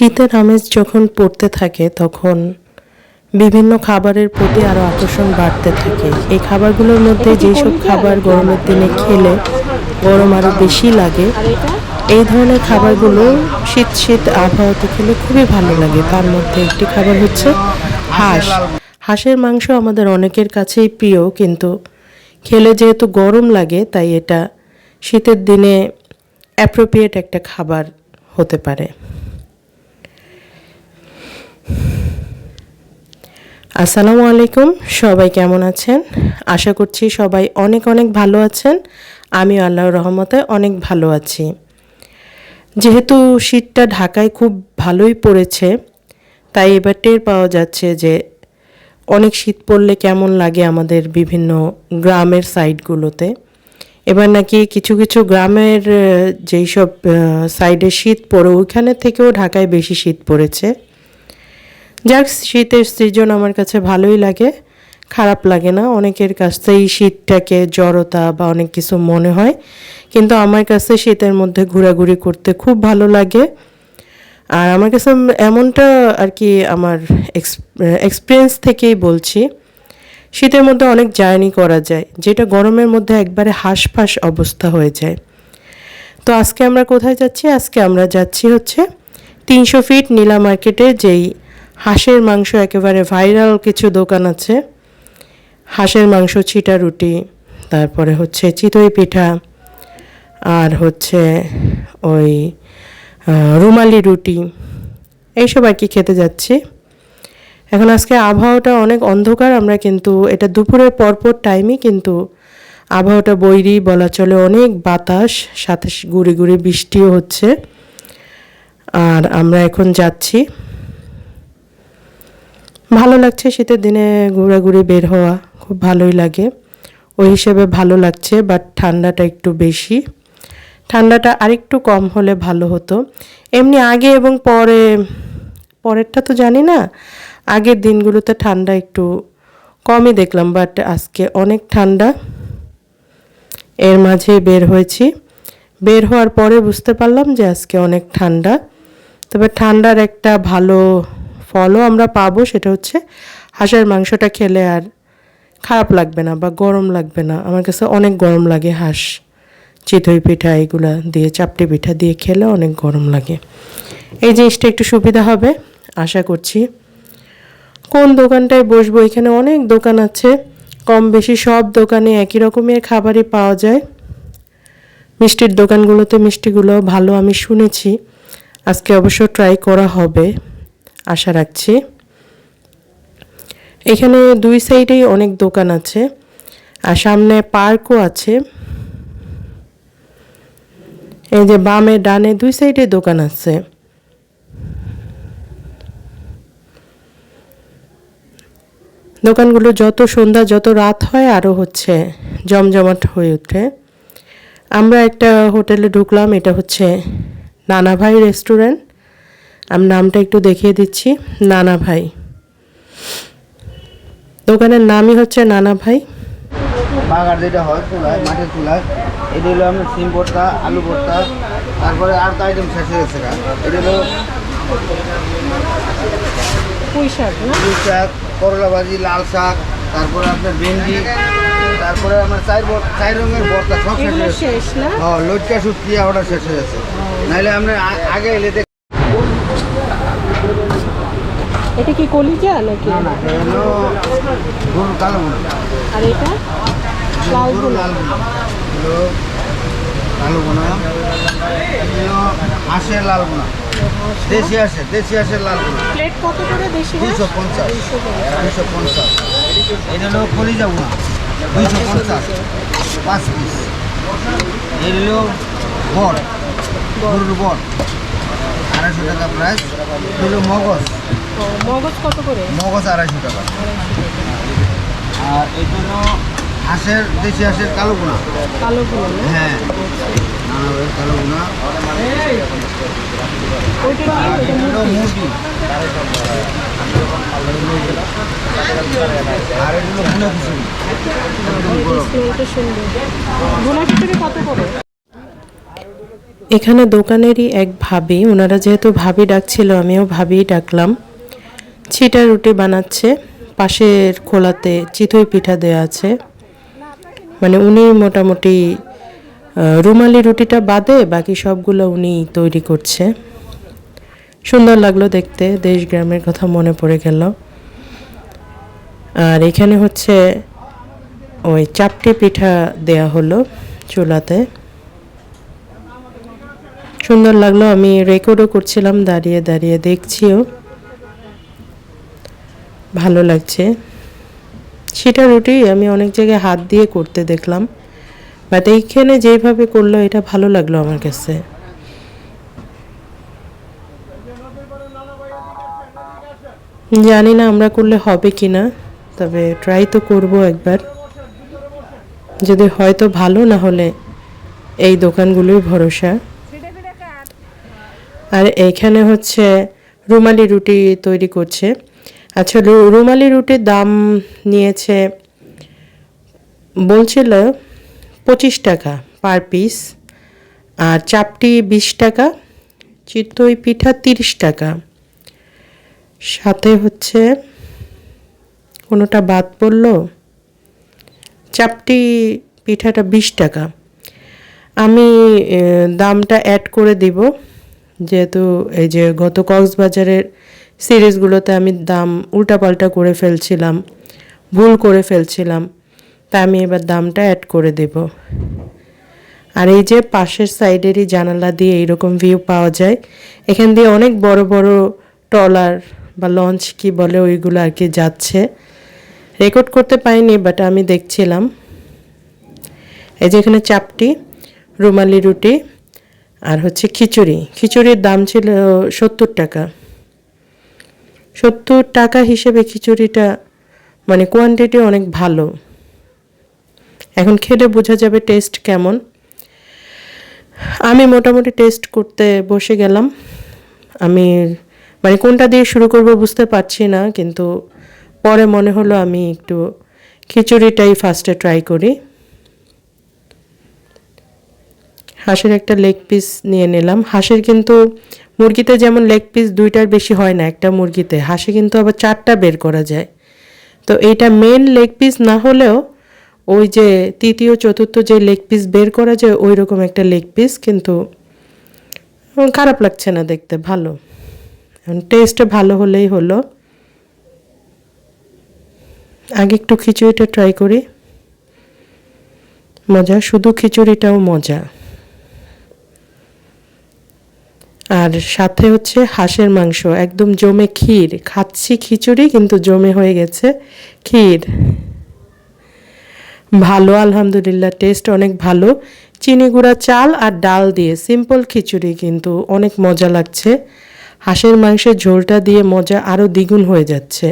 শীতের আমেজ যখন পড়তে থাকে, তখন বিভিন্ন খাবারের প্রতি আরও আকর্ষণ বাড়তে থাকে। এই খাবারগুলোর মধ্যে যেসব খাবার গরমের দিনে খেলে গরম আরও বেশি লাগে, এই ধরনের খাবারগুলো শীত শীত আবহাওয়াতে খেলে খুবই ভালো লাগে। তার মধ্যে একটি খাবার হচ্ছে হাঁস। হাঁসের মাংস আমাদের অনেকের কাছেই প্রিয়, কিন্তু খেলে যেহেতু গরম লাগে, তাই এটা শীতের দিনে অ্যাপ্রোপ্রিয়েট একটা খাবার হতে পারে। আসসালামু আলাইকুম, সবাই কেমন আছেন? আশা করছি সবাই অনেক অনেক ভালো আছেন। আমি আল্লাহর রহমতে অনেক ভালো আছি। যেহেতু শীতটা ঢাকায় খুব ভালোই পড়েছে, তাই এবার টের পাওয়া যাচ্ছে যে অনেক শীত পড়লে কেমন লাগে আমাদের বিভিন্ন গ্রামের সাইডগুলোতে। এবার নাকি কিছু কিছু গ্রামের যেই সব সাইডে শীত পড়ে, ওইখানে থেকেও ঢাকায় বেশি শীত পড়েছে। যাক, শীতের সিজন আমার কাছে ভালোই লাগে। খারাপ লাগে না। অনেকের কাছে এই শীতটাকে জড়তা বা অনেক কিছু মনে হয়। কিন্তু আমার কাছে শীতের মধ্যে ঘোরাঘুরি করতে খুব ভালো লাগে। আর আমার কাছে এমনটা আর কি আমার এক্সপিরিয়েন্স থেকেই বলছি। শীতের মধ্যে অনেক জার্নি করা যায়, যেটা গরমের মধ্যে একবারে হাঁসফাঁস অবস্থা হয়ে যায়। তো আজকে আমরা কোথায় যাচ্ছি? আজকে আমরা যাচ্ছি হচ্ছে তিনশো ফিট নীলা মার্কেটে যেই হাঁসের মাংস একেবারে ভাইরাল কিছু দোকান আছে। হাঁসের মাংস, ছিটা রুটি, তারপরে হচ্ছে চিতই পিঠা, আর হচ্ছে ওই রুমালি রুটি, এইসব আর কি খেতে যাচ্ছি। এখন আজকে আবহাওয়াটা অনেক অন্ধকার, আমরা কিন্তু এটা দুপুরের পরপর টাইমই কিন্তু আবহাওয়াটা বৈরি, বলা চলে অনেক বাতাস, সাথে গুড়ি গুড়ি বৃষ্টিও হচ্ছে। আর আমরা এখন যাচ্ছি। ভালো লাগছে শীতের দিনে ঘোরাঘুরি বের হওয়া, খুব ভালোই লাগে। ওই হিসেবে ভালো লাগছে বাট ঠান্ডাটা একটু বেশি। ঠান্ডাটা আরেকটু কম হলে ভালো হতো। এমনি আগে এবং পরে, পরেরটা তো জানি না, আগের দিনগুলোতে ঠান্ডা একটু কমই দেখলাম বাট আজকে অনেক ঠান্ডা। এর মাঝে বের হয়েছি। বের হওয়ার পরে বুঝতে পারলাম যে আজকে অনেক ঠান্ডা। তবে ঠান্ডার একটা ভালো ফলও আমরা পাবো, সেটা হচ্ছে হাঁসের মাংসটা খেলে আর খারাপ লাগবে না বা গরম লাগবে না। আমার কাছে অনেক গরম লাগে হাঁস। চিতই পিঠা এগুলা দিয়ে, চাপটি পিঠা দিয়ে খেলে অনেক গরম লাগে। এই জিনিসটা একটু সুবিধা হবে, আশা করছি। কোন দোকানটায় বসবো? এখানে অনেক দোকান আছে। কম বেশি সব দোকানে একই রকমের খাবারই পাওয়া যায়। মিষ্টির দোকানগুলোতে মিষ্টিগুলো ভালো আমি শুনেছি। আজকে অবশ্য ট্রাই করা হবে। আশা রাখছি। এখানে দুই সাইডেই অনেক দোকান আছে আর সামনে পার্কও আছে। এই যে বামে ডানে দুই সাইডে দোকান আছে। দোকানগুলো যত সন্ধ্যা যত রাত হয় আরও হচ্ছে জমজমাট হয়ে ওঠে। আমরা একটা হোটেলে ঢুকলাম, এটা হচ্ছে নানা ভাই রেস্টুরেন্ট। আমি নামটা একটু দেখিয়ে দিচ্ছি নানা ভাই। দোকানের নামই হচ্ছে নানা ভাই। বাগার যেটা হয় চুলায় মাটির চুলায় এটা হলো আপনার সিম ভর্তা আলু ভর্তা তারপরে আর তো আইটেম শেষ হয়ে গেছে এটা হলো পুঁই শাক পুঁই শাক করলা ভাজি লাল শাক তারপরে আপনার ভেন্ডি তারপরে আমার চার চার রঙের ভর্তা সব শেষ হয়ে গেছে। হ্যাঁ লটকা শুটকি ওটা শেষ হয়ে গেছে। নাহলে আমরা আগে এলে দেখ এটা কি কলিজা নাকি? না কালো গুঁড়ো আর এটা? লাল গরুর লাল গুঁড়ো হলো কালো গুঁড়ো হলো হাঁসের লাল গুঁড়ো দেশি হাঁসের দেশি হাঁসের লাল গুঁড়ো প্লেট কত করে দেশি দুইশো পঞ্চাশ। এটা হলো কলিজা পঞ্চাশ। পাঁচ পিস হলো গরুর আড়াইশো টাকা প্রাইস হলো মগজ। মগজ কত করে? মগজ আড়াইশো টাকা। আর হাঁসের দেশি হাঁসের কালো গুঁড়া কালো না? হ্যাঁ। কালো মুরগি। আর ভুনা খিচুড়ি কত করে? এখানে দোকানেরই এক ভাবি ওনারা যেহেতু ভাবি ডাকছিল আমিও ভাবিই ডাকলাম। ছিটা রুটি বানাচ্ছে। পাশের খোলাতে চিতই পিঠা দেওয়া আছে। মানে উনি মোটামুটি রুমালি রুটিটা বাদে বাকি সবগুলো উনি তৈরি করছে। সুন্দর লাগল দেখতে, দেশ গ্রামের কথা মনে পড়ে গেল। আর এখানে হচ্ছে ওই চাপটি পিঠা দেয়া হলো চুলাতে। সুন্দর লাগল, আমি রেকর্ডও করছিলাম, দাঁড়িয়ে দাঁড়িয়ে দেখছিও। ভালো লাগছে। সেটা রুটি আমি অনেক জায়গায় হাত দিয়ে করতে দেখলাম। বাট এইখানে যেভাবে করল, এটা ভালো লাগল আমার কাছে। জানি না আমরা করলে হবে কি না তবে ট্রাই তো করব একবার। যদি হয়তো ভালো, না হলে এই দোকানগুলোই ভরসা। আর এইখানে হচ্ছে রুমালি রুটি তৈরি করছে। আচ্ছা রুমালি রুটির দাম নিয়েছে, বলছিল পঁচিশ টাকা পার পিস আর চাপটি বিশ টাকা, চিতই পিঠা তিরিশ টাকা। সাথে হচ্ছে কোনোটা বাদ পড়ল, চাপটি পিঠাটা বিশ টাকা। আমি দামটা অ্যাড করে দিব, যেহেতু এই যে গত কক্সবাজারের সিরিজগুলোতে আমি দাম উল্টাপাল্টা করে ফেলছিলাম, ভুল করে ফেলছিলাম তা আমি এবার দামটা অ্যাড করে দেব। আর এই যে পাশের সাইডেরই জানালা দিয়ে এইরকম ভিউ পাওয়া যায়, এখান দিয়ে অনেক বড় বড় ট্রলার বা লঞ্চ কি বলে ওইগুলো আর কি যাচ্ছে। রেকর্ড করতে পাইনি বাট আমি দেখছিলাম। এই যে এখানে চাপটি, রুমালি রুটি, আর হচ্ছে খিচুড়ি। খিচুড়ির দাম ছিল সত্তর টাকা। সত্তর টাকা হিসেবে খিচুড়িটা মানে কোয়ান্টিটি অনেক ভালো। এখন খেলে বোঝা যাবে টেস্ট কেমন। আমি মোটামুটি টেস্ট করতে বসে গেলাম। আমি মানে কোনটা দিয়ে শুরু করব বুঝতে পারছি না, কিন্তু পরে মনে হলো আমি একটু খিচুড়িটাই ফার্স্টে ট্রাই করি। হাঁসের একটা লেগ পিস নিয়ে নিলাম। হাঁসের কিন্তু মুরগিতে যেমন লেগ পিস দুইটার বেশি হয় না একটা মুরগিতে, হাঁসে কিন্তু আবার চারটা বের করা যায়। তো এইটা মেন লেগ পিস না হলেও ওই যে তৃতীয়, চতুর্থ যে লেগ পিস বের করা যায় ওই রকম একটা লেগ পিস কিন্তু খারাপ লাগছে না দেখতে, ভালো। টেস্ট ভালো হলেই হলো। আগে একটু খিচুড়িটা ট্রাই করি। মজা, শুধু খিচুড়িটাও মজা। আর সাথে হচ্ছে হাঁসের মাংস, একদম জমে ক্ষীর। খাচ্ছি খিচুড়ি, কিন্তু জমে হয়ে গেছে ক্ষীর। ভালো, আলহামদুলিল্লাহ টেস্ট অনেক ভালো। চিনি গুঁড়া, চাল আর ডাল দিয়ে সিম্পল খিচুড়ি, কিন্তু অনেক মজা লাগছে। হাঁসের মাংসের ঝোলটা দিয়ে মজা আরও দ্বিগুণ হয়ে যাচ্ছে।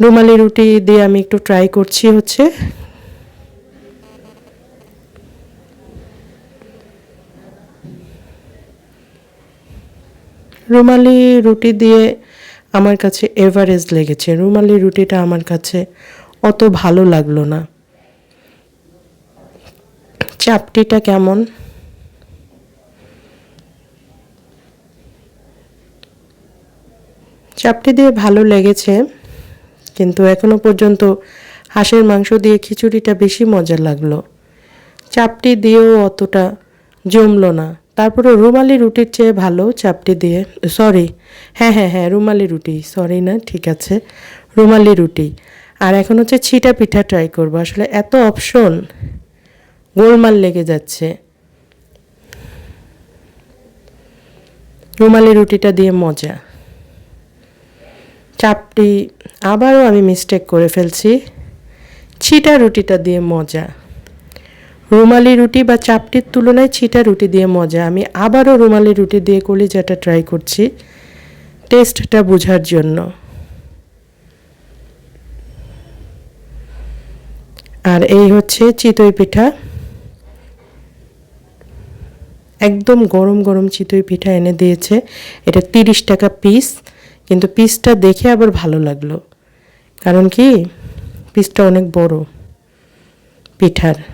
রুমালি রুটি দিয়ে আমি একটু ট্রাই করছি হচ্ছে রুমালি রুটি দিয়ে আমার কাছে এভারেজ লেগেছে। রুমালি রুটিটা আমার কাছে অত ভালো লাগল না। চাপটিটা কেমন? চাপটি দিয়ে ভালো লেগেছে, কিন্তু এখনও পর্যন্ত হাঁসের মাংস দিয়ে খিচুড়িটা বেশি মজা লাগল। চাপটি দিয়েও অতটা জমলো না। তারপরে রুমালি রুটির চেয়ে ভালো চাপটি দিয়ে সরি হ্যাঁ হ্যাঁ হ্যাঁ রুমালি রুটি সরি না, ঠিক আছে, রুমালি রুটি। আর এখন হচ্ছে ছিটা পিঠা ট্রাই করব, আসলে এত অপশন গোলমাল লেগে যাচ্ছে। রুমালি রুটিটা দিয়ে মজা। চাপটি আবারও আমি মিস্টেক করে ফেলছি। ছিটা রুটিটা দিয়ে মজা। রুমালি রুটি বা চাপটির তুলনায় ছিটা রুটি দিয়ে মজা। আমি আবারও রুমালি রুটি দিয়ে কলিজাটা ট্রাই করছি। টেস্টটা বোঝার জন্য। আর এই হচ্ছে চিতই পিঠা। একদম গরম গরম চিতই পিঠা এনে দিয়েছে। এটা তিরিশ টাকা পিস কিন্তু পিসটা দেখে আবার ভালো লাগল। কারণ কি? পিসটা অনেক বড় পিঠার।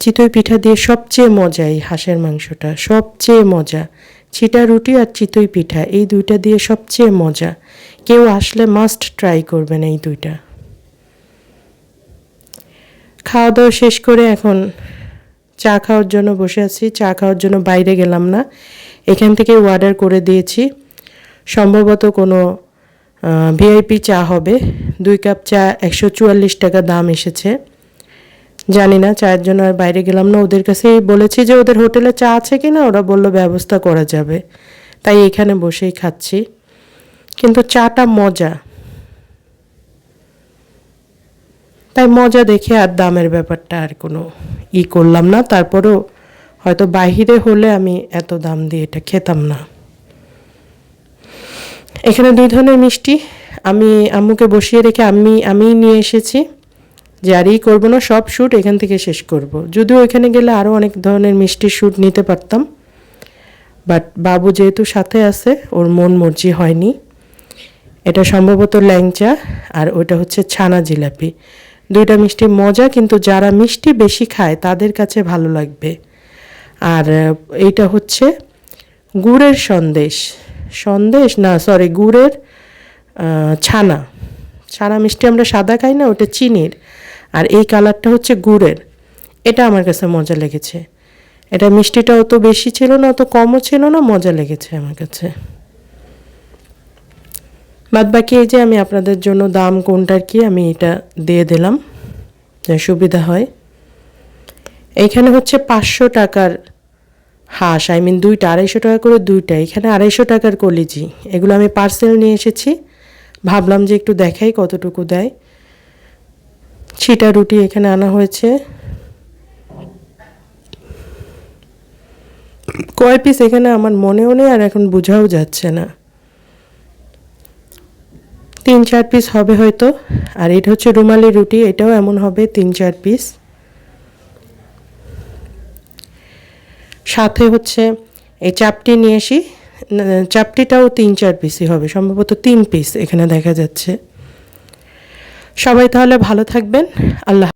চিতই পিঠা দিয়ে সবচেয়ে মজা এই হাঁসের মাংসটা, সবচেয়ে মজা। ছিটা রুটি আর চিতই পিঠা, এই দুইটা দিয়ে সবচেয়ে মজা। কেউ আসলে মাস্ট ট্রাই করবেন এই দুইটা। খাওয়া দাওয়া শেষ করে এখন চা খাওয়ার জন্য বসে আছি। চা খাওয়ার জন্য বাইরে গেলাম না। এখান থেকে অর্ডার করে দিয়েছি। সম্ভবত কোনো ভিআইপি চা হবে। দুই কাপ চা একশো চুয়াল্লিশ টাকা দাম এসেছে। জানি না, চায়ের জন্য আর বাইরে গেলাম না। ওদের কাছেই বলেছি যে ওদের হোটেলে চা আছে কি না ওরা বলল ব্যবস্থা করা যাবে। তাই এখানে বসেই খাচ্ছি। কিন্তু চাটা মজা। তাই মজা দেখে আর দামের ব্যাপারটা আর কোনো ই করলাম না। তারপরেও হয়তো বাহিরে হলে আমি এত দাম দিয়ে এটা খেতাম না। এখানে দুই ধরনের মিষ্টি। আমি আম্মুকে বসিয়ে রেখে আমি আমি নিয়ে এসেছি। যে আর ই করব না, সব শ্যুট এখান থেকে শেষ করব। যদিও এখানে গেলে আরও অনেক ধরনের মিষ্টি শ্যুট নিতে পারতাম। বাট বাবু যেহেতু সাথে আছে, ওর মন মর্জি হয়নি। এটা সম্ভবত ল্যাংচা, আর ওটা হচ্ছে ছানা জিলাপি। দুইটা মিষ্টি মজা, কিন্তু যারা মিষ্টি বেশি খায়, তাদের কাছে ভালো লাগবে। আর এইটা হচ্ছে গুড়ের সন্দেশ। সন্দেশ না সরি গুড়ের ছানা। ছানা মিষ্টি আমরা সাদা খাই না, ওটা চিনির। আর এই কালারটা হচ্ছে গুড়ের। এটা আমার কাছে মজা লেগেছে। এটা মিষ্টিটা অত বেশি ছিল না, অত কমও ছিল না, মজা লেগেছে আমার কাছে। বাদ বাকি এই যে আমি আপনাদের জন্য দাম কোনটার কি, আমি এটা দিয়ে দিলাম যা সুবিধা হয়। এইখানে হচ্ছে পাঁচশো টাকার হাঁস আই মিন দুইটা, আড়াইশো টাকা করে দুইটা, এখানে আড়াইশো টাকার কলিজি। এগুলো আমি পার্সেল নিয়ে এসেছি। ভাবলাম যে একটু দেখাই কতটুকু দেয়। ছিটা রুটি এখানে আনা হয়েছে। কয় পিস এখানে আমার মনেও নেই আর এখন বোঝাও যাচ্ছে না। তিন চার পিস হবে হয়তো, আর এটা হচ্ছে রুমালি রুটি, এটাও এমন হবে তিন চার পিস সাথে হচ্ছে এই চাপটি নিয়ে আসি চাপটিটাও তিন চার পিসই হবে, সম্ভবত তিন পিস এখানে দেখা যাচ্ছে। সবাই তাহলে ভালো থাকবেন। আল্লাহ